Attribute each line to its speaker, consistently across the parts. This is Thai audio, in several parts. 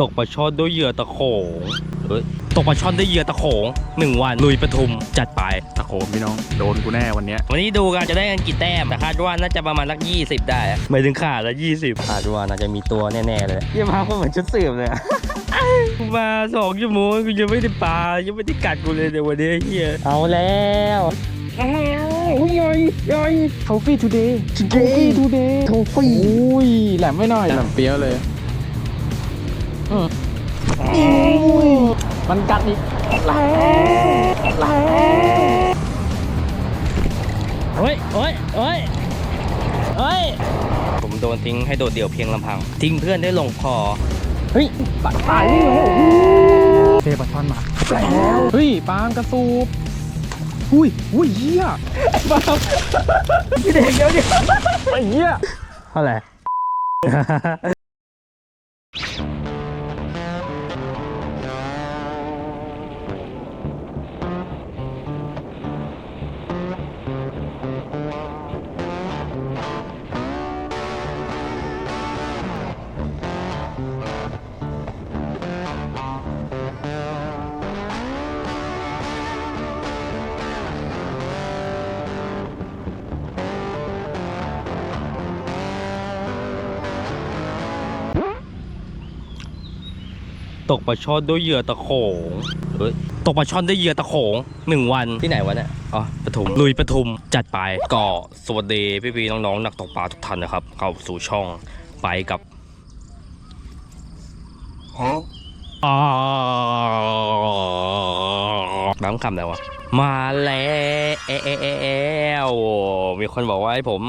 Speaker 1: ตกปลาช่อนด้วยเหยื่อตะโขงเฮ้ยตกปลาช่อนด้วยเหยื่อตะโขงหนึ่งวันลุยปทุมจัดไป
Speaker 2: ตะโขมพี่น้องโดนกูแน่วันเนี้ย
Speaker 1: วันนี้ดูกันจะได้กันกี่แต้มแต่คาดว่าน่าจะประมาณสักยี่สิบได้อะไม่ถึงขาดละยี่สิบคาดว่าน่าจะมีตัวแน่ๆเลยเยี่ยมมากก็เหมือนชุดสืบเลยอะ กูมาสองชั่วโมงกูยังไม่ได้ปลายังไม่ได้กัดกูเลยในวันนี้เฮียเอาแล้วอ้าวใหญ่ใหญ่
Speaker 2: ทอฟฟี่ทูเดย์ทอฟฟี่ทูเดย์ทอฟฟี่อุ้ยแหลมไม่หน่อยแหลมเปรี้ยวเลยอื มอุ้ยมันกัดอีกแหลมแหลม
Speaker 1: เฮ้ยเฮ้ยเฮ้ยเฮ้ยผมโดนทิ้งให้โดดเดี่ยวเพียงลำพัง ทิ้งเพื่อนได้ลงคอ
Speaker 2: เฮ้ยปัดตายนี่เลยเทปลาช่อนมาแล้วเฮ้ยปาล์มกระสูบอุ้ยอุ้ยเหี้ยปาล์มพี่เด็กเดี๋ยวเดี๋ยวไอ้เหี้ย
Speaker 1: เท่าไหร่ กปลาช่อนด้วยเหยื่อตะโขงเฮ้ยตกปลาช่อนด้วยเหยื่อตะโขงหนึ่งวันที่ไหนวะเนี่ยอ๋อปทุมลุยปทุมจัดไปก็สวัสดีพี่ๆน้องๆนักตกปลาทุกท่านนะครับ เข้าสู่ช่องไปกับอ๋อน้ำคำแล้ววะมาแล้วมีคนบอกว่าให้ผม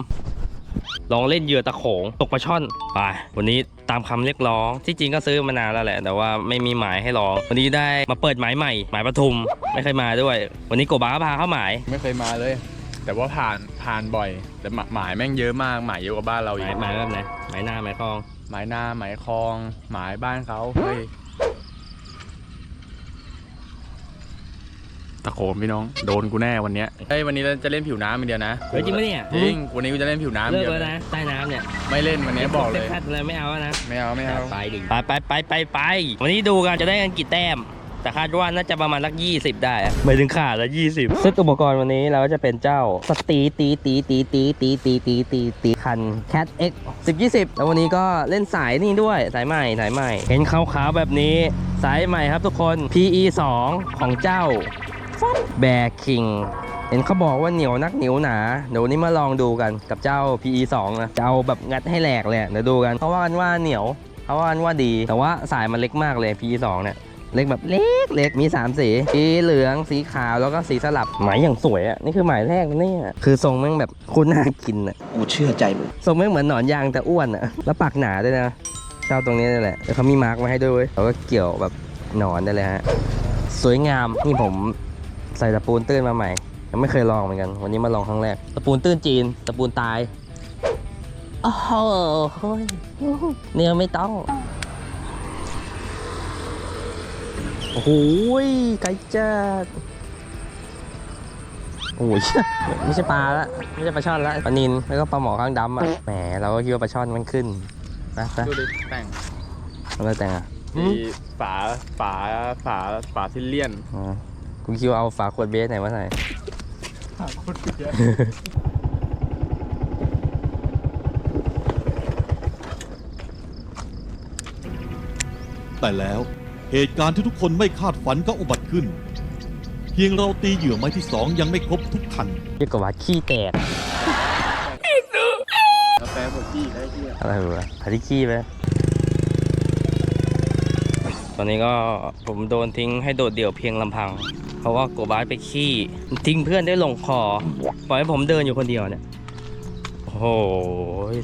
Speaker 1: ลองเล่นเหยื่อตะโขงตกปลาช่อนไปวันนี้ตามคำเรียกร้อง ที่จริงก็ซื้อมานานแล้วแหละ แต่ว่าไม่มีหมายให้ลอง วันนี้ได้มาเปิดหมายใหม่ หมายปทุม ไม่เคยมาด้วย วันนี้โกบาก็พาเข้าหมาย
Speaker 2: ไม่เคยมาเลย แต่ว่าผ่านผ่านบ่อย แต่หมาหมายแม่งเยอะมาก หมายเยอะกว่าบ้านเรา
Speaker 1: ห
Speaker 2: อี
Speaker 1: มาย
Speaker 2: ก
Speaker 1: หมายแบบไหนหมายหน้าหมายคลอง
Speaker 2: หมายนาหมายคลอง หมายบ้านเขาเฮ้ย ตะโขมพี่น้อง โดนกูแน่วันเนี้ยเฮ้ยวันนี้เราจะเล่นผิวน้ำอย่างเดียวนะ
Speaker 1: เฮ้ยจริงปะเนี่ย
Speaker 2: จริงวันนี้กูจะเล่นผิวน้ำอย่าง
Speaker 1: เลิก
Speaker 2: เดียว
Speaker 1: แล้วนะ ใต้น้ำเนี่ย
Speaker 2: ไม่เล่นวันนี้บอกเลย
Speaker 1: แพทเลยไม่เอาแล้วนะ
Speaker 2: ไม่เอาไม่เอา
Speaker 1: ไปดิไปไปไปไปไปวันนี้ดูกันจะได้กันกี่แต้ม แต่คาดว่าน่าจะประมาณสักยี่สิบได้อะไม่ถึงขาดละยี่สิบซึ่งอุปกรณ์วันนี้เราก็จะเป็นเจ้าสตีตีตีตีตีตีตีตีตีตีคัน Cat X 10 20 แล้ววันนี้ก็เล่นสายนี่ด้วยสายใหม่สายใหม่ เห็นขาวๆแบบนี้สายใหม่ครับทุกคน PE 2ของเจ้า แบร์คิงเห็นเขาบอกว่าเหนียวนักเหนียวหนา เดี๋ยววันนี้มาลองดูกันกับเจ้า PE 2นะจะเอาแบบงัดให้แหลกเลยอะเดี๋ยวดูกันเขาว่ากันว่าเหนียวเขาว่ากันว่าดี แต่ว่าสายมันเล็กมากเลย PE 2เนี่ยเล็กแบบเล็กเล็กมี 3 สีสีเหลืองสีขาวแล้วก็สีสลับหมายอย่างสวยอะนี่คือหมายแรกนะเนี่ยคือทรงแม่งแบบโคุณน่ากินอะ
Speaker 3: กูเชื่อใจมึง
Speaker 1: ทรงแม่งเหมือนหนอนยางแต่อ้วนอะแล้วปากหนาด้วยนะเจ้าตรงนี้นี่แหละแล้วเขามีมาร์กมาให้ด้วยเวยเขาก็เกี่ยวแบบหนอนได้เลยฮะสวยงามนี่ผม ใส่ตะปูนตื้นมาใหม่ ยังไม่เคยลองเหมือนกัน วันนี้มาลองครั้งแรก ตะปูนตื้นจีน ตะปูนตาย โอ้โหเนื้อไม่ต้อง โอ้โหยไก่จัดโอ้ยไม่ใช่ปลาละไม่ใช่ปลาช่อนละปลานินแล้วก็ปลาหมอข้างดำอะแหมเราก็คิดว่าปลาช่อนมันขึ้นนะนะ
Speaker 2: ดูดิแต่ง
Speaker 1: ทำไมแต่งอะ
Speaker 2: มีฝาฝาฝาฝาซิลเลียน
Speaker 1: อ๋อ กูคิดว่าเอาฝาขวดเบสไหนมาใส่
Speaker 4: แต่แล้วเหตุการณ์ที่ทุกคนไม่คาดฝันก็อุบัติขึ้น เพียงเราตีเหยื่อไม้ที่สองยังไม่ครบทุกคัน
Speaker 1: เรียกว่าขี้แตก
Speaker 2: กาแฟหมดที่ได้ที่
Speaker 1: อะไรวะหาที่ขี้ไปตอนนี้ก็ผมโดนทิ้งให้โดดเดี่ยวเพียงลำพังเพ ราะว่าโกบาสไปขี้ทิ้งเพื่อนได้ลงคอปล่อยให้ผมเดินอยู่คนเดียวเนี่ยโอ้โห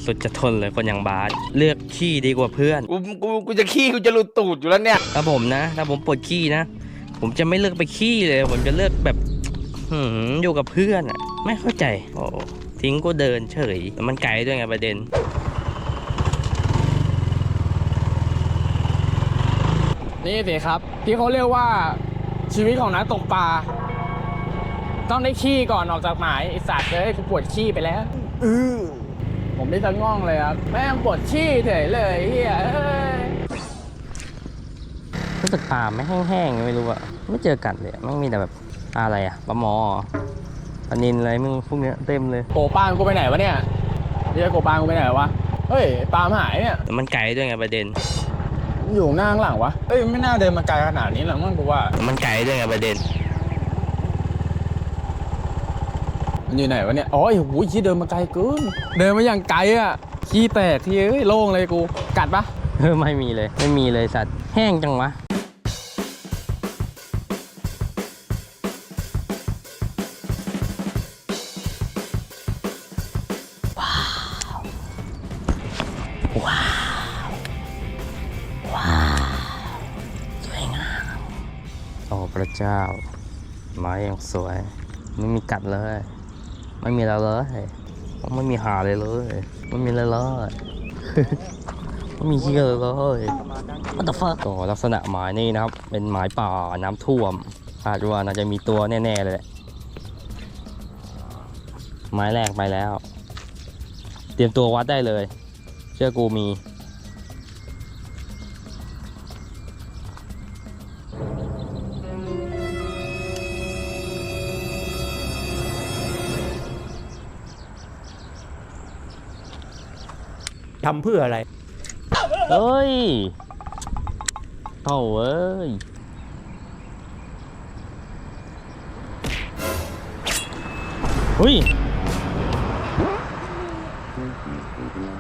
Speaker 1: สุดจะทนเลยคนอย่างบาสเลือกขี้ดีกว่าเพื่อน
Speaker 3: กูกูกูจะขี้กูจะหลุดตูดอยู่แล้วเนี่ย
Speaker 1: ถ้าผมนะถ้าผมปวดขี้นะผมจะไม่เลือกไปขี้เลย ผมจะเลือกแบบหืมอยู่กับเพื่อนอะ ไม่เข้าใจโอ้ทิ้งก็เดินเฉยแต่มันไกลด้วยไงประเด็น
Speaker 5: นี่สิครับ ที่เขาเรียกว่า ชีวิตของนักตกปลาต้องได้ขี้ก่อนออกจากหมายไอสัตว์เลยกูปวดขี้ไปแล้วอือผมได้ทั้งง่องเลยครับแม่งปวดขี้เฉยเลยเฮียเอ้ย
Speaker 1: รู้สึกปลาไม่แห้งๆไม่รู้อะไม่เจอกัดเลยอะมันมีแต่แบบปลาอะไรอะปลาหมอปลานินอะไรมึงพวกเนี้ยเต็มเลย
Speaker 5: โกปางกูไปไหนวะเนี่ยเรียกโกปางกูไปไหนวะเฮ้ยปาล์มหายเนี่ย
Speaker 1: แต่มันไกลด้วยไงประเด็น
Speaker 5: อยู่หน้าข้างหลังวะเฮ้ยไม่น่าเดินมาไกลขนาดนี้หรอกมั้งกูว่า
Speaker 1: มันไกลด้วยไงประเด็น
Speaker 5: มันอยู่ไหนวะเนี่ย อ๋อไอ้หูยชี้เดินมาไกลเกิน เดินมาอย่างไกลอะ ขี้แตกที่เอ้ยโล่งเลยกู กัดปะ
Speaker 1: เออไม่มีเลย ไม่มีเลยสัตว์ แห้งจังวะ เจ้าไม้ยังสวย ไม่มีกัดเลย ไม่มีอะไรเลย ไม่มีหาเลยเลย ไม่มีอะไรเลย ไม่มีเหี้ยอะไรเลย What the fuck ก็ลักษณะไม้นี่นะครับ เป็นไม้ป่าน้ำท่วมคาดว่าน่าจะมีตัวแน่ๆเลยแหละไม้แรกไปแล้ว เตรียมตัววัดได้เลย เชื่อกูมี
Speaker 3: ทำเพื่ออะไร
Speaker 1: เฮ้ยเท่าเอ้ยหุย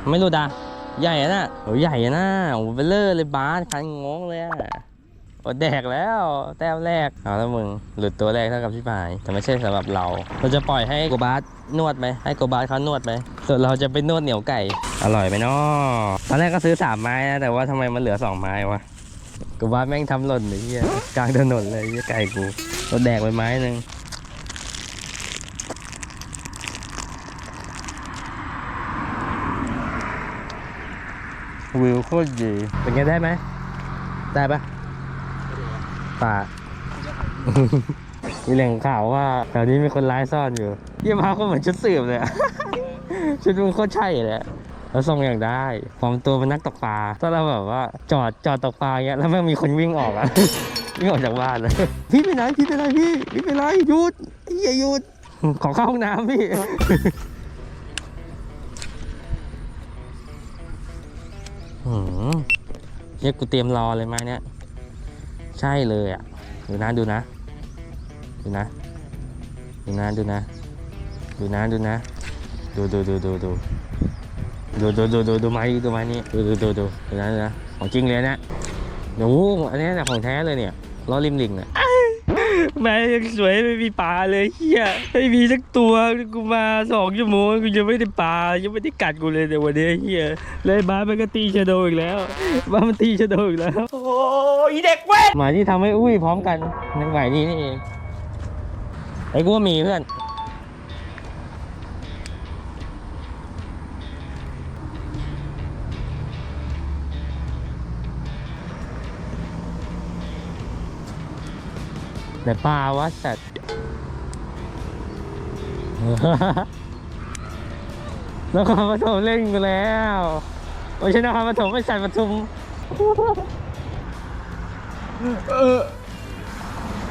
Speaker 1: ไม่รู้ดาใหญ่อะนะโอ้ยใหญ่อะนะโอ้เบลเลอร์เลยบาสคันงงเลยอะ โอ้แดกแล้วแต้มแรกเอาแล้วมึงหลุดตัวแรกเท่ากับพี่ปาย แต่ไม่ใช่สำหรับเรา เราจะปล่อยให้โกบาสนวดไหมให้โกบาสเขานวดไหมส่วนเราจะไปนวดเหนียวไก่ อร่อยไหมเนาะตอนแรกก็ซื้อสามไม้นะแต่ว่าทำไมมันเหลือสองไม้วะโกบาสแม่งทำหล่นเลยเฮียกลางถนนเลยเฮียไก่กูเราแดกไปไม้หนึ่งวิวโคตรดีเป็นไงได้ไหมได้ปะ ป่า มีแหล่งข่าวว่าแถวนี้มีคนร้ายซ่อนอยู่ เยี่ยมาก็เหมือนชุดสืบเลยอะชุดมึงโคตรใช่เลยอะแล้วทรงอย่างได้ความตัวเป็นนักตกปลาถ้าเราแบบว่าจอดจอดตกปลาอย่างเงี้ย แล้วแม่งมีคนวิ่งออกอะวิ่งออกจากบ้านเลยพี่ไปไหนพี่ไปไหนพี่พี่ไปไหนหยุดอย่าหยุดขอเข้าห้องน้ำพี่เนี่ยกูเตรียมรอเลยไหมาเนี่ย ใช่เลยอะดูนะดูนะ ดูนะ ดูนะดูนะ ดูนะดูนะดูดูดูดูดูดูดูดูดูดูไม้ดูไม้นี่ดูดูดูดูดูนะดูนะของจริงเลยนะโอ้โหอันนี้นะของแท้เลยเนี่ยล้อริมลิงเนี่ย แม่ยังสวยไม่มีปลาเลยเฮียไม่มีสักตัวกูมาสองชั่วโมงกูยังไม่ได้ปลายังไม่ได้กัดกูเลยแต่วันนี้เฮียเลยบ้าสมันก็ตีชะโดอีกแล้วบ้าสมันตีชะโดอีกแล้ว
Speaker 3: โอ้ยเด็กเว้ย
Speaker 1: หมายที่ทำให้อุ้ยพร้อมกันในหมายนี้นี่เองไอ้กูว่ามีเพื่อน แต่ปลาวะสัตว์นครปฐมเล่นกูแล้วโอ้ยใช่นครปฐมไม่ใส่ปทุม
Speaker 5: เออ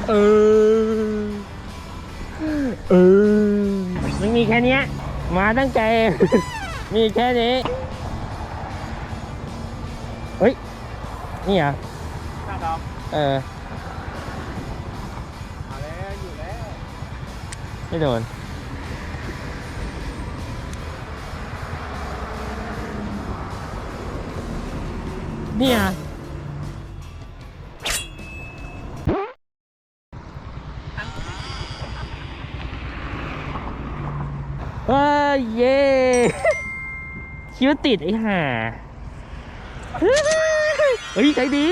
Speaker 5: เออ เออ
Speaker 1: มันมีแค่เนี้ยมาตั้งใจ มีแค่นี้ เฮ้ย นี่เหรอะ
Speaker 5: ข้าดอก
Speaker 1: เออ ไม่โดน เนี่ย เอ้ยเย่คิดวาติดไอ้ห่าเฮ้ยใจดี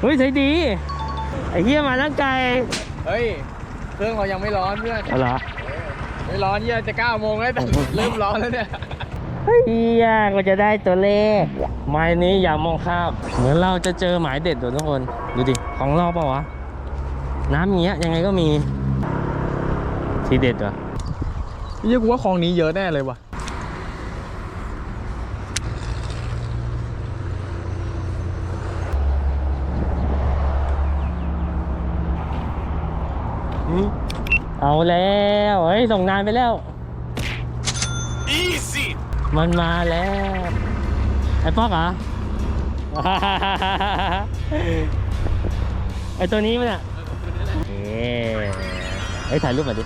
Speaker 1: เฮ้ยใจดี ไอ้เหี้ยมาตั้งไกล
Speaker 5: เฮ้ย เครื่องเรายังไม่ร้อนเพื่อน
Speaker 1: เอาเหรอ
Speaker 5: ไม่ร้อนเยี่ยจะเก้าโมงแล้วแต่เริ่มร้อนแล้วเนี่ย
Speaker 1: เฮ้ยยากกว่าจะได้ตัวเลขไม้นี้อย่ามองข้ามเหมือนเราจะเจอหมายเด็ดตัวทุกคน ดูดิ ของเราเปล่าวะ น้ำอย่างเงี้ยยังไงก็มี ทีเด็ดวะ
Speaker 5: เยี่ยกูว่าคลองนี้เยอะแน่เลยว่ะ
Speaker 1: เอาแล้วเฮ้ยส่งนานไปแล้วมันมาแล้ว ไอ้ป๊อกเหรอ ไอ้ตัวนี้มันอะเอ๊ะไอ้ยถ่ายรูปมาดิ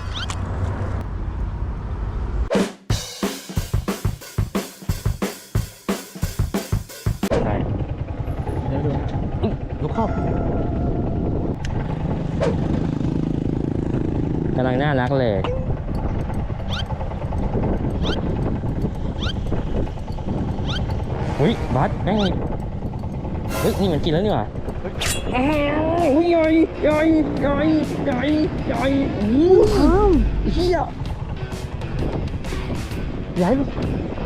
Speaker 1: บัสแม่งเฮ้ยนี่มันกินแล้วนี่หว่าอ้าวใหญ่ใหญ่ใหญ่ใหญ่ใหญ่โอ้โหเฮียใหญ่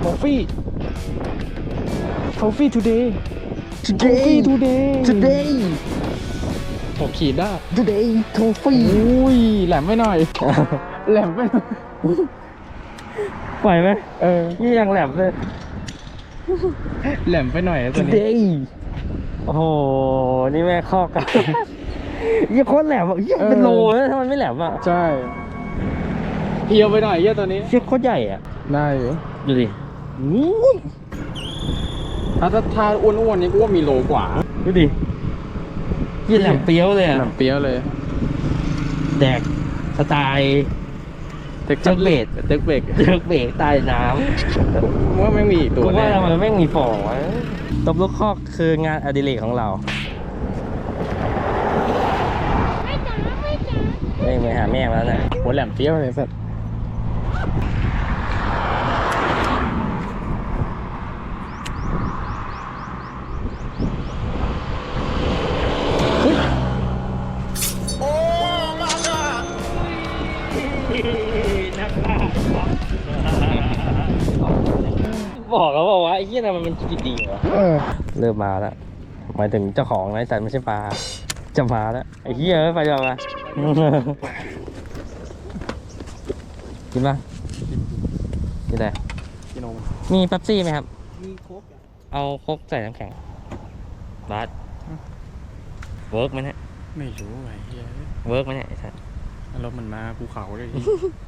Speaker 2: ทอฟฟี่ทอฟฟี่ today
Speaker 1: today
Speaker 2: today
Speaker 1: today
Speaker 2: หกขีดได้
Speaker 1: today toffee
Speaker 2: อุ้ยแหลมไปหน่อย แหลมไปหน่อย
Speaker 1: ปล่อยไหม
Speaker 2: เออ
Speaker 1: นี่ยังแหลมเลย
Speaker 2: แหลมไปหน่อยนะตัวนี้
Speaker 1: today โอ้โห นี่แม่คอกอะยี่โคตรแหลมอะยี่เป็นโลเลยถ้ามันไม่แหลมอะ
Speaker 2: ใช่เพียวไปหน่อยเหี้ยตัวนี้
Speaker 1: เชี่ยโคตรใหญ่อะ
Speaker 2: ได้อยู่
Speaker 1: ดูดิอู้ย
Speaker 2: ถ้าถ้าถ้าอ้วนๆนี่กูว่ามีโลกว่า
Speaker 1: ดูดิยี่แหลมเปรี้ยวเลย
Speaker 2: แหล
Speaker 1: อะ
Speaker 2: มเปียวเลย
Speaker 1: แดกสไตล์
Speaker 2: เต็ก
Speaker 1: เจ้าเบส
Speaker 2: เต็กเบก
Speaker 1: เลือกเบรกใต้น้
Speaker 2: ว่าไม่งมีอีกำตัว
Speaker 1: กู
Speaker 2: แน่
Speaker 1: ว่ามันไม่งมีฝ่อวะตบลูกคอกคืองานอดิเรกของเราไม่ไปหาแม่มาแล้วนะ
Speaker 2: หัวแหลมเปียวเลยสัตว์
Speaker 1: แล้วบอกว่าไอ้เหี้ยทำไมมันกินดีวะ
Speaker 2: เออ
Speaker 1: เริ่มมาแล้วหมายถึงเจ้าของนะไอ้สัตว์ไม่ใช่ปลาจะมาแล้วไอ้เหี้ยเอ้ยไปจะมากินปะกินอะไร
Speaker 2: กินนม
Speaker 1: มีเป๊ปซี่ไหมครับ
Speaker 2: มีโค้ก
Speaker 1: เอาโค้กใส่น้ำแข็งบาสเวิร์กไหมเนี่ย
Speaker 2: ไม่รู้ไอ้เหี้ย
Speaker 1: เวิร์กไหมเนี่ยไอ้สัตว์
Speaker 2: รถมันมาภูเขาเลย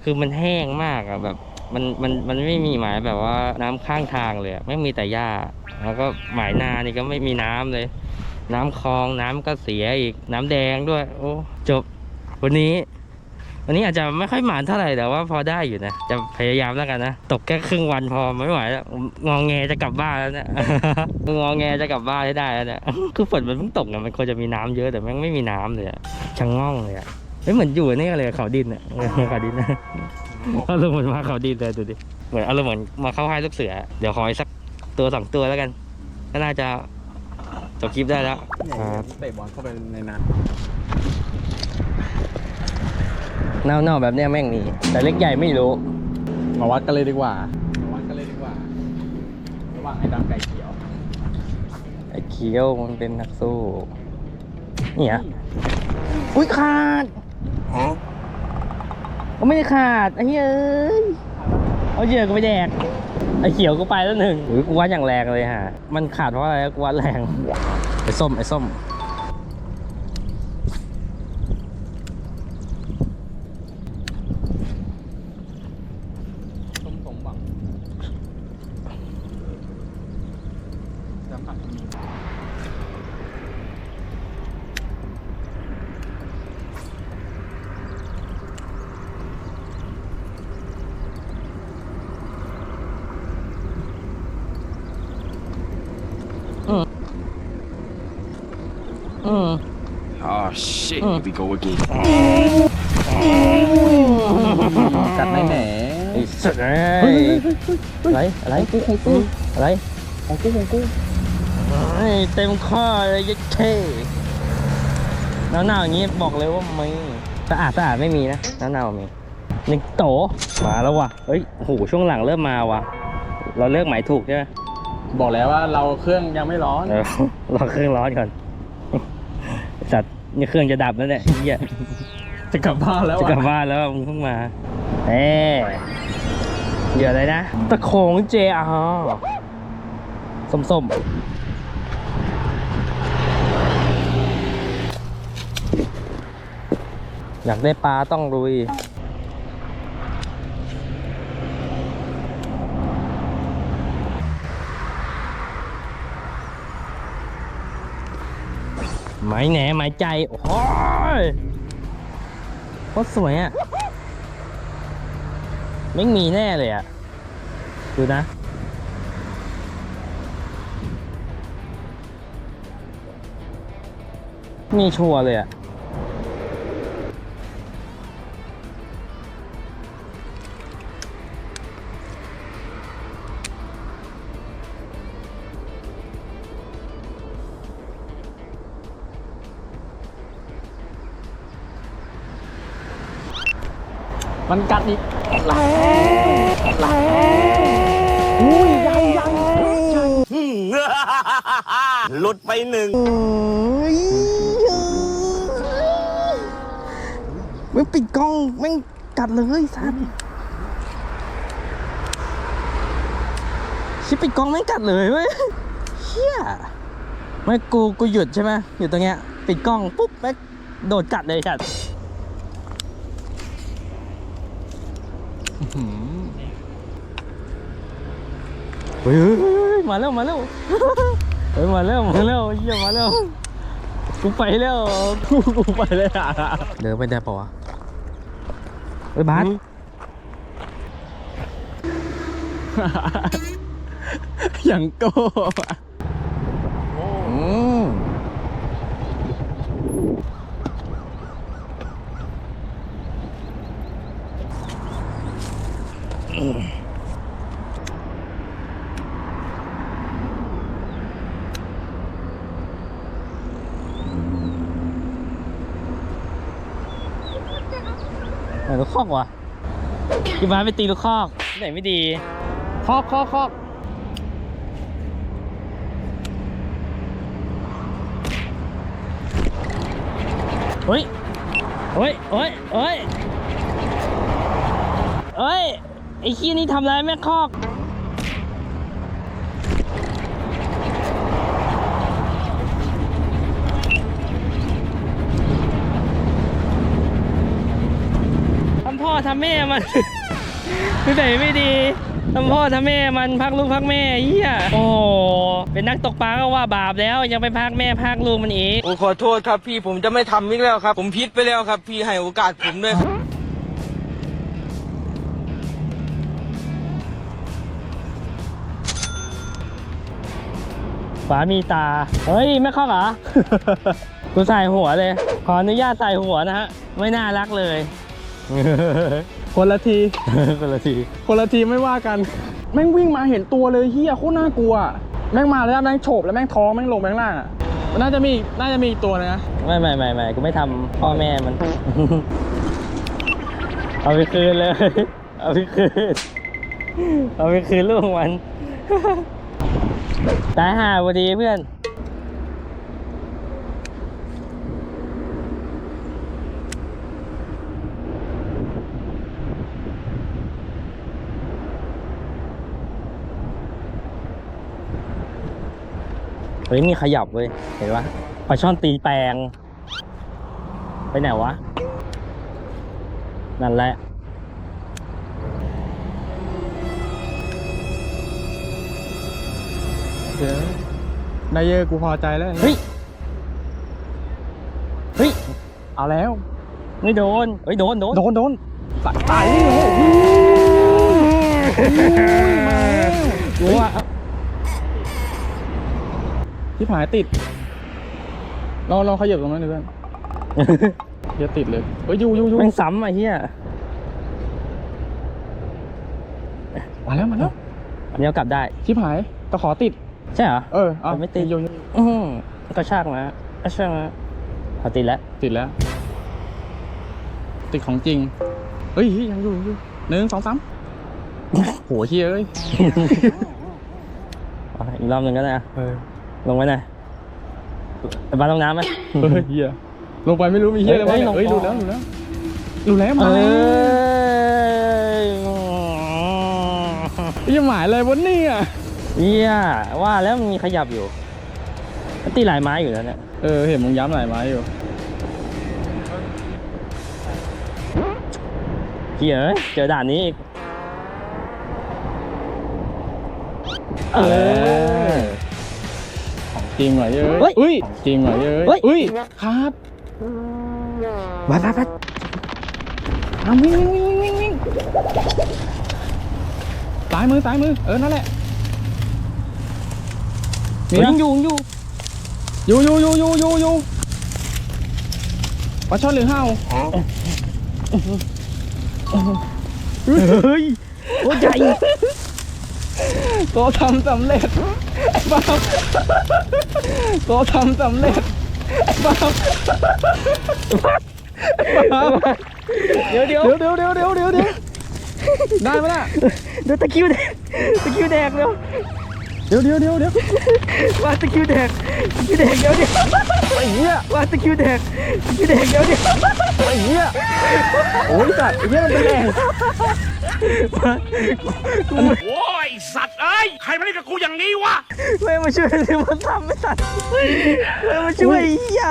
Speaker 1: คือมันแห้งมากอะแบบ มันมันมันไม่มีหมายแบบว่าน้ำข้างทางเลยไม่มีแต่หญ้า แล้วก็หมายนานี่ก็ไม่มีน้ำเลย น้ำคลองน้ำก็เสียอีกน้ำแดงด้วย โอ้จบ วันนี้ วันนี้อาจจะไม่ค่อยหมานเท่าไหร่แต่ว่าพอได้อยู่นะจะพยายามแล้วกันนะตกแค่ครึ่งวันพอไม่ไหวแล้วงองแงจะกลับบ้านแล้วเนี่ยงองแงจะกลับบ้านให้ได้แล้วเนี่ยคือฝนมันเพิ่งตกอะมันควรจะมีน้ำเยอะแต่แม่งไม่มีน้ำเลยอะชะง่องเลยอะไม่เหมือนอยู่นี่เลยเขาดินอะเออเขาดินนะ อารมณ์เหมือนมาเขาดินเลยดูดิ เหมือนอารมณ์เหมือนมาเข้าค่ายลูกเสือ เดี๋ยวขออีกสักตัวสองตัวแล้วกัน ก็น่าจะจบคลิปได้แล้วครับ
Speaker 2: เตะบอลเข้าไปในน้
Speaker 1: เน่าๆแบบเนี้ยแม่งมีแต่เล็กใหญ่ไม่รู้ำ
Speaker 2: มาวัดกันเลยดีกว่า มาวัดกันเลยดีกว่า ระหว่างไอ้ดำไก่เขียว
Speaker 1: ไอ้เคี้ยวมันเป็นนักสู้ เนี่ย อุ้ยขาด ก็ไม่ได้ขาดไอ้เหี้ยเอ้ยเอาเหยื่อก็ไปแดกไอ้เขียวก็ไปแล้วหนึ่งหรือกูว่าอย่างแรงเลยฮะ มันขาดเพราะอะไรกูว่าแรงไอ้ส้มไอ้ส้ม
Speaker 2: ต้มสมบังจำผัดมี
Speaker 1: อืม
Speaker 6: Oh shit,
Speaker 1: Mm.
Speaker 6: here we go again.
Speaker 2: กัดไหนแหน
Speaker 1: ไอ้สัตว์เอ้ยอะไรอะไรกูของกูอะไร
Speaker 2: ของกูของกู
Speaker 1: ไอ้เต็มข้อเลยยัดเท่หนาวๆอย่างงี้บอกเลยว่าไม่สะอาดสะอาดไม่มีนะหนาวๆมีหนึ่งโตมาแล้วว่ะเอ้ยโอ้โหช่วงหลังเริ่มมาว่ะ เราเลือกหมายถูกใช่ไหม
Speaker 2: บอกแล้วว่าเราเครื่องยังไม่ร้อน
Speaker 1: เออรอเครื่องร้อนก่อนไอ้ สัตว์นี่เครื่องจะดับแล้วเนี่ยเหี้ย
Speaker 2: จะกลับบ้านแล้ว
Speaker 1: จะกลับ
Speaker 2: อะ
Speaker 1: บ้านแล้วมึงเพิ่งมาเอ๊เหยื่ออะไรนะ ตะโขงเจอาส้มๆอยากได้ปลาต้องลุย ม้แหนไม้ใจ โอ้ยโคตรสวยอะ ไม่มีแน่เลยอะ ดูนะ มีชัวร์เลยอะ
Speaker 2: มันกัดอีกแรงแรงอุ้ยใหญ่ใหญ่ใหญ่
Speaker 3: หลุดไปหนึ่ง
Speaker 1: มึงปิดกล้องแม่งกัดเลยสัตว์ชิปปิดกล้องแม่งกัดเลยเว้ยเฮียไม่กูกูหยุดใช่ไหมหยุดตรงเนี้ยปิดกล้องปุ๊บแม่งโดดกัดเลยสัตว์ เฮ้ยเฮ้ยเฮ้ยเฮ้ยมาแล้วมาแล้วเฮ้ยมาแล้วมาแล้วเฮียมาแล้วกูไปแล้วกูกูไปเลยอะเดินไปได้ปะวะเฮ้ยบาส
Speaker 2: อย่างโก้อืม
Speaker 1: ไหนลูกค อกวะพี่บาไปตีลูกคอกที่ไหนไม่ดี
Speaker 2: คอกคอกคอก
Speaker 1: เฮ้ยเฮ้ยเฮ้ยเฮ้ยเฮ้ย ไอ้ขี้นี่ทำร้ายแม่คอก ทำพ่อทำแม่มันคือไหนไม่ดีทำพ่อทำแม่มันพักลูกพักแม่เฮียโอ้โหเป็นนักตกปลาก็ว่าบาปแล้วยังไปพักแม่พักลูกมันอีก
Speaker 6: ผมขอโทษครับพี่ผมจะไม่ทำอีกแล้วครับ ผมผิดไปแล้วครับ พี่ให้โอกาสผมด้วยครับ
Speaker 1: ฝามีตา เฮ้ย ไม่เข้าเหรอ กูใส่หัวเลย ขออนุญาตใส่หัวนะฮะ ไม่น่ารักเลย
Speaker 2: คนละที
Speaker 1: คนละที
Speaker 2: คนละทีไม่ว่ากัน แม่งวิ่งมาเห็นตัวเลยเฮียโคตรน่ากลัว แม่งมาแล้วแม่งโฉบแล้วแม่งท้องแม่งลงแม่งล่างอะน่าจะมีอีกน่าจะมีอีกตัวนึงนะ
Speaker 1: ไม่ไม่ไม่ไม่กูไม่ทำพ่อแม่มัน เอาไปคืนเลย เอาไปคืน เอาไปคืนลูกมัน ตายห่าพอดีเพื่อน เฮ้ยมีขยับเว้ย เห็นปะปลาช่อนตีนแปลง ไปไหนวะ นั่นแหละ
Speaker 2: เดี๋ยวได้เยอะกูพอใจแล้ว
Speaker 1: เฮ้ย เฮ้ย
Speaker 2: เอาแล้ว
Speaker 1: ไม่โดน เฮ้ย โดน โดน
Speaker 2: โดน โดนตายตายนี่โอ้โห
Speaker 1: รู้ว่า
Speaker 2: ที่ผายติดลองลองขยับตรงนั้นหน่อยเพื่อนอย่าติดเลยเฮ้ยอยู่อยู่อยู่
Speaker 1: แม่งซ้ำไอ้เหี้ย
Speaker 2: มาแล้วมาแล้ว
Speaker 1: อันนี้เอากลับได้
Speaker 2: ที่ผายตะขอติด
Speaker 1: ใช่เหรอ
Speaker 2: เออเอา
Speaker 1: ไม่ติด
Speaker 2: อยู่อยู่
Speaker 1: อือก็ชากมาก็ชากมาเอาติดแล้ว
Speaker 2: ติดแล้ว ติดของจริง เฮ้ยยังอยู่ยังอยู่หนึ่งสองสามโหเฮียเอ้ย
Speaker 1: เอาอีกรอบหนึ่งก็ได้อะ
Speaker 2: เออ
Speaker 1: ลงไว้หน่อยไปบ้านลงน้ำไหม
Speaker 2: เฮ้ยเฮียลงไปไม่รู้มีเฮียอะไร
Speaker 1: เฮ้
Speaker 2: วะ
Speaker 1: ย
Speaker 2: เนี่ย
Speaker 1: ลง
Speaker 2: เฮ้ย
Speaker 1: ก่
Speaker 2: ดู
Speaker 1: อน
Speaker 2: แล้วดูแล้วดูแล้ว
Speaker 1: เอ
Speaker 2: มาแล้ว
Speaker 1: อ
Speaker 2: ยังหมายอะไรวะเนี่ย
Speaker 1: เหี้ยว่าแล้วมันมีขยับอยู่มันตีหลายไม้อยู่แล้วเนี่ย
Speaker 2: เออเห็นมึงย้ำหลายไม้อยู่
Speaker 1: เหี้ยเอ้ยเจอด่านนี้อีก
Speaker 2: เออของ จริงเหรอเย้
Speaker 1: เฮ้ย
Speaker 2: อุ้ยของจริงเหรอเย้
Speaker 1: เฮ้ย
Speaker 2: อุ้ยครับ
Speaker 1: มาไปไป
Speaker 2: เอาวิ่งวิ่งวิ่งวิ่งวิ่งซ้ายมือซ้ายมือเออนั่นแหละ
Speaker 1: เฮ้ยยังอยู่ยังอยู่
Speaker 2: อยู่อยู่อยู่อยู่อยู่อยู่ปลาช่อนหรือเห่า
Speaker 1: เฮ้ยโอ้ใหญ่
Speaker 2: โตทำสำเร็จไอ้บ้าโตทำสำเร็จไอ้บ้าเดี๋ยวเดี๋ยวเดี๋ยวเดี๋ยวเดี๋ยวเดี๋ยวเดี๋ยวได้ไหมล่ะ
Speaker 1: เดี๋ยวตะคริวแดกตะคริวแดกเร็ว
Speaker 2: เดี๋ยวเดี๋ยวเดี๋ยวเดี๋ยว
Speaker 1: ว่าตะคริวแดกตะคริวแดกเดี๋ยวเดี๋ยว
Speaker 2: ไอ้เหี้ย
Speaker 1: ว่าตะคริวแดกตะคริวแดกเดี๋ยวเดี๋ยว
Speaker 2: ไอ้เหี้ยโอ้ยสัตว์ไอ้เหี้ยมันเป็นแรง
Speaker 3: โอ้ ยใครมาเล่นกับกูอย่างนี้วะ
Speaker 1: ไม่มาช่วยเลยมันทำไม่ทันไม่มาช่วยไอเหี้ย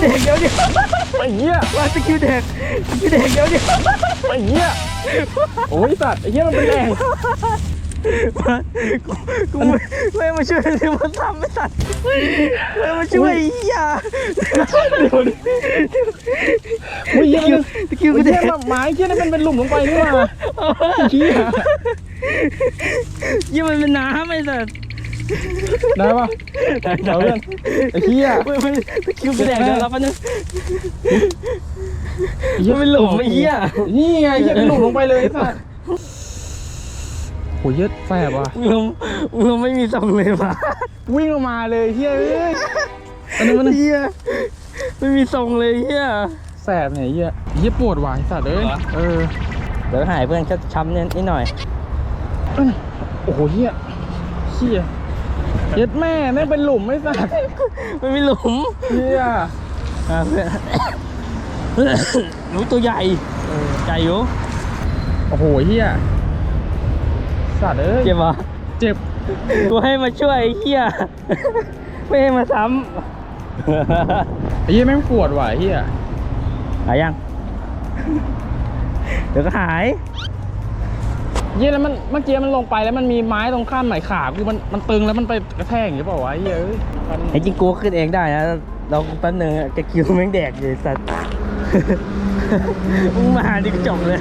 Speaker 1: เด็กเดี๋ยวเดี๋ยว
Speaker 2: ไอ้เหี้ย
Speaker 1: ว่าตะคริวแดกตะคริวแดกเดี๋ยวเดี๋ยว
Speaker 2: ไอ้เหี้ยโอ้ยสัตว์ไอ้เหี้ยมันเป็นแรง
Speaker 1: กูไม่ไม่มาช่วยเลยมันทำไม่ทันไม่มาช่วยไอ้เหี้ย
Speaker 2: โอ้ยเหี้ยมัน
Speaker 1: ตะคริว
Speaker 2: ไอ้
Speaker 1: กูแด
Speaker 2: เหี้ย
Speaker 1: ก
Speaker 2: มันไม้เหี้ยนี่มันเป็นหลุมลงไปนี่หว่าเหี้ย
Speaker 1: ยี่มันเป็นน้ำไอ้สัส
Speaker 2: ได้ปะเอาเพื่อนไอ้เหี้ย
Speaker 1: ไม่ไม่ตะคริวกูแดกเดี๋ยวรับมันนึง
Speaker 2: เหี้ย
Speaker 1: มันหลุมไอ้เหี้ย
Speaker 2: นี่ไงเหี้ยเป็นหลุมลงไปเลยไอ้สัตว์โอ้ยเหี้ยแสบว่ะ
Speaker 1: มึงมึงไม่มีทรงเลยว่ะ
Speaker 2: วิ่งออกมาเลยเฮ้ยเอ้ยอันนี้มัน
Speaker 1: เหี้ยไม่มีทรงเลยเหี้ย
Speaker 2: แสบเนี่ยเฮียเฮียปวดว่ะไอ้สัตว์เอ้ย
Speaker 1: เอ
Speaker 2: เอ
Speaker 1: เดี๋ยวหายเพื่อนแค่ช้ำเนิดนิดหน่อย
Speaker 2: โอ้โหเฮียเฮีย เย็ดแม่แม่งเป็นหลุมไม่สัตว์
Speaker 1: ไม่มีหลุม
Speaker 2: เฮีย
Speaker 1: อะเพื่อนหนูตัวใหญ่ใหญ่อยู่
Speaker 2: โอ้โหเฮียสัตว์เอ้ย
Speaker 1: เจ็บปะ
Speaker 2: เจ็บ
Speaker 1: กูให้มาช่วยไอ้เหี้ยไม่ให้มาซ้
Speaker 2: ไอ้เฮียแม่งปวดว่ะไอ้เฮียำ
Speaker 1: หายยัง เดี๋ยวก็หาย
Speaker 2: เฮียแล้วมันเมื่อกี้มันลงไปแล้วมันมีไม้ตรงข้ามไหนขากูมันมันตึงแล้วมันไปกระแทกอย่างนี้เปล่าวะไอ้เฮียเอ้ยมัน
Speaker 1: ไอ้จริงกูขึ้นเองได้นะเราแป๊บนึงอะแกคิวแม่งแดกเลยสัตว์มึงมาหาดิจบเลย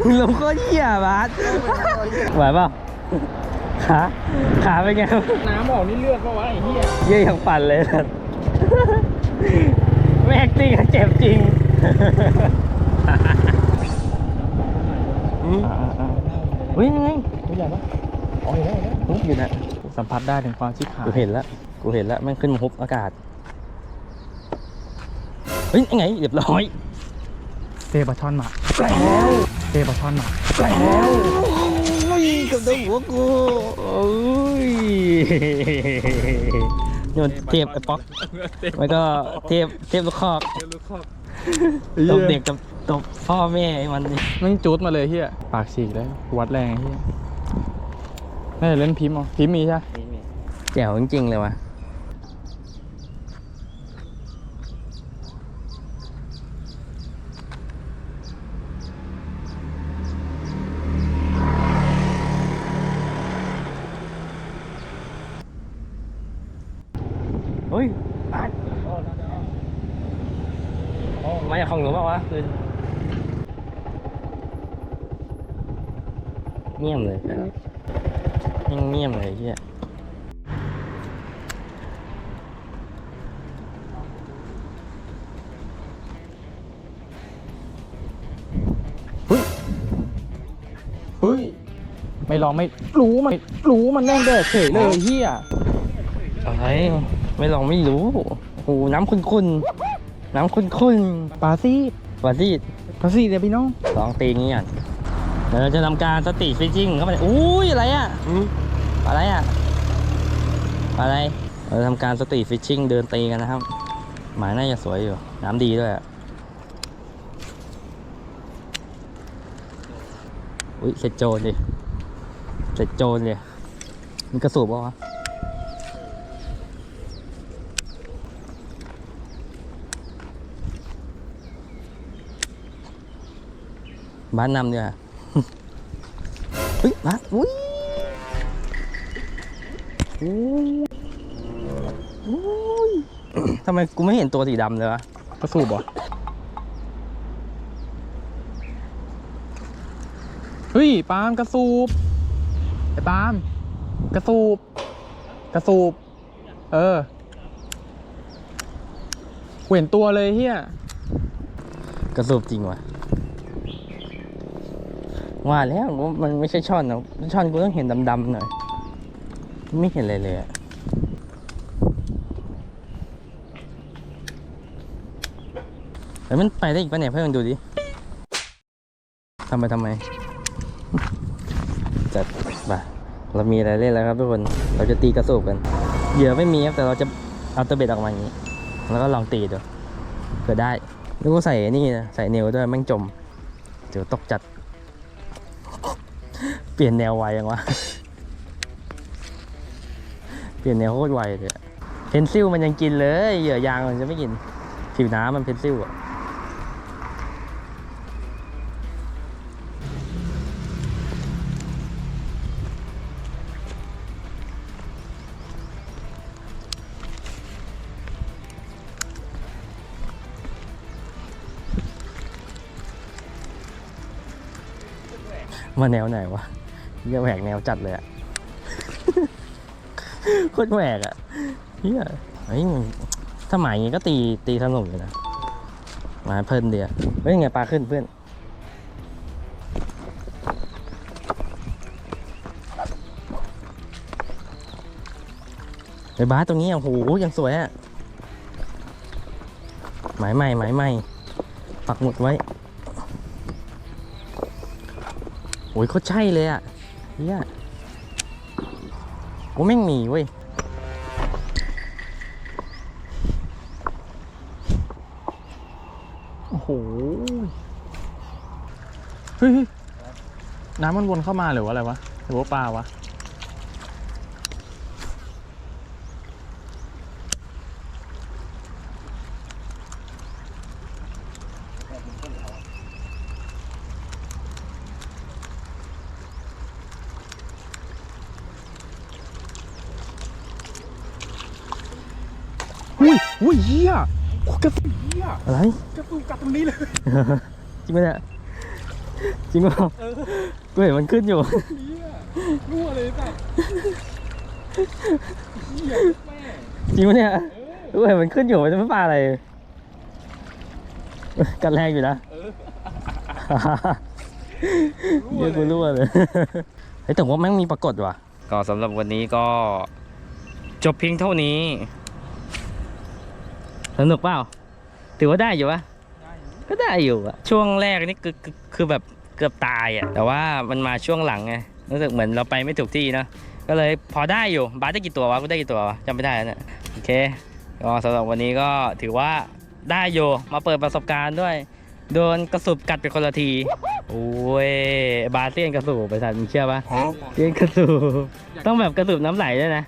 Speaker 1: มึงลงก็เหี้ยบาสไหวเปล่าขาขาเป็นไง
Speaker 2: น้ำออกนี่เลือดเปล่าวะไอ้เฮีย
Speaker 1: เยี่ยอย่างปั่นเลยสัตว์ไม่แอคติ้งอะเจ็บจริงอืม เฮ้ยยังไง
Speaker 2: ตัวใหญ่ปะอ๋อเห็นแล้วเห็นแล้ว
Speaker 1: ฮุบอยู่นะ
Speaker 2: สัมผัสได้ถึงความชิบหาย
Speaker 1: กูเห็นแล้วกูเห็นแล้วแม่งขึ้นมาฮุบอากาศเฮ้ยยังไงเรียบร้อย
Speaker 2: เตะปลาช่อนมาเตะปลาช่อนมา
Speaker 1: โอ้ยกับตัวหัวกูโอ้ยโยนเทปไอ้ป๊อกแล้วก็เทปเทปลูกคอกตบเด็กกับ ตบพ่อแม่ไอ้มันนี่
Speaker 2: แม่งจูดมาเลยเฮียปากฉีกเลยวัดแรงไอ้เฮียน่าจะเล่นพิมพ์เหรอพิมพ์มีใช่ปะ
Speaker 1: แจ๋วจริงๆเลยว่ะ
Speaker 2: รู้มันแน่งแดดเฉยเลยเฮีย
Speaker 1: อะไรไม่ลองไม่รู้โอ้โหน้ำขุ่นๆน้ำขุ่น
Speaker 2: ปลาซีด
Speaker 1: ๆวาซีด
Speaker 2: ปลาซีดเนี่ยพี่น้อง
Speaker 1: ลองตีงี้ก่อนเดี๋ยวเราจะทำการสติฟิชชิ่งเข้าไปอุ้ยอะไรอะอะไรอะอะไรเราทำการสตรีทฟิชชิ่งเดินตีกันนะครับ หมายน่าจะสวยอยู่ น้ำดีด้วยอะอุ้ยเสร็จโจรดิเสร็จโจรเลย มันกระสูบปะวะบ้านนำเนี่ยเฮ้ยมาอุ้ยอุ้ยทำไมกูไม่เห็นตัวสีดำเลยวะ
Speaker 2: กระสูบเหรอเฮ้ยปาล์มกระสูบไอ้ปาล์ม กระสูบ กระสูบ เออเห็นตัวเลยเฮีย
Speaker 1: กระสูบจริงวะว่าแล้วมันไม่ใช่ช่อนนะช่อนกูต้องเห็นดำๆหน่อยไม่เห็นเลยเลยอะแล้วมันไปได้อีกปะเนี่ยเพื่อนดูดิทำไปทำไม จัดไป เรามีอะไรเล่นแล้วครับทุกคน เราจะตีกระสูบกัน เหยื่อไม่มีครับแต่เราจะเอาตัวเบ็ดออกมาอย่างนี้ แล้วก็ลองตีดูเผื่อได้แล้วก็ใส่นี่นะใส่เนวด้วยแม่งจม เดี๋ยวตกจัด เปลี่ยนแนวไวยังวะ เปลี่ยนแนวโคตรไวเลย เพนซิลมันยังกินเลย เหยื่อยางมันจะไม่กิน ผิวน้ำมันเพนซิลอะ มาแนวไหนวะเหี้ยแหวกแนวจัดเลยอะโคตรแหวกอะเฮียเฮ้ยมึงถ้าหมายอย่างงี้ก็ตีตีสนุกอยู่นะหมาเพลินเดียวเฮ้ยไงปลาขึ้นเพื่อนไอ้บาสตรงนี้อะโหยังสวยอะหมายใหม่หมายใหม่ปักหมุดไว้ โอ้ยเขาใช่เลยอะเฮียโอ้แม่งมีเว้ย
Speaker 2: โอ้โห้เฮ้ยน้ำมันวนเข้ามาหรือว่าอะไรวะหรือว่าปลาวะ ระสุนกัดตรงนี้เลย
Speaker 1: จริงไหมเนี่ยจริงเปล่ากูเห็นมันขึ้นอยู่
Speaker 2: รั่วเลยสัสเฮียแม่
Speaker 1: จริงไหมเนี่ยกูเห็นมันขึ้นอยู่มันจะไม่ปลาอะไรกันแรงอยู่นะเยอะกูรั่วเลยเฮ้ยแต่ว่าแม่งมีปรากฏว่ะ ก็สำหรับวันนี้ก็จบเพียงเท่านี้ สนุกเปล่า ถือว่าได้อยู่ปะ ก็ได้อยู่อะช่วงแรกนี่คือคือคือแบบเกือบตายอะแต่ว่ามันมาช่วงหลังไงรู้สึกเหมือนเราไปไม่ถูกที่เนอะก็เลยพอได้อยู่บาสได้กี่ตัววะกูได้กี่ตัววะจำไม่ได้แล้วเนี่ยโอเคก็สำหรับวันนี้ก็ถือว่าได้อยู่มาเปิดประสบการณ์ด้วย โดนกระสุบกัดไปคนละทีโอ้ยบาสเซียนกระสุบไปทันมึงเชื่อปะเซียนกระสุบต้องแบบกระสุบน้ำไหลด้วยนะ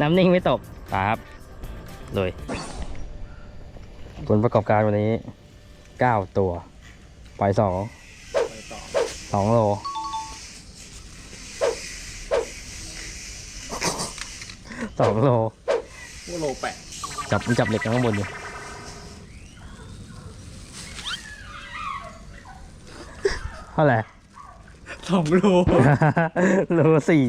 Speaker 1: น้ำนิ่งไม่ตกครับเลยผลประกอบการวันนี้ 9ตัว ปล่อยสองสองโล สองโล
Speaker 2: ว่าโลแปะ
Speaker 1: จับจับเหล็กข้างบนอยู่เท่าไหร่
Speaker 2: สองโล
Speaker 1: โลสี่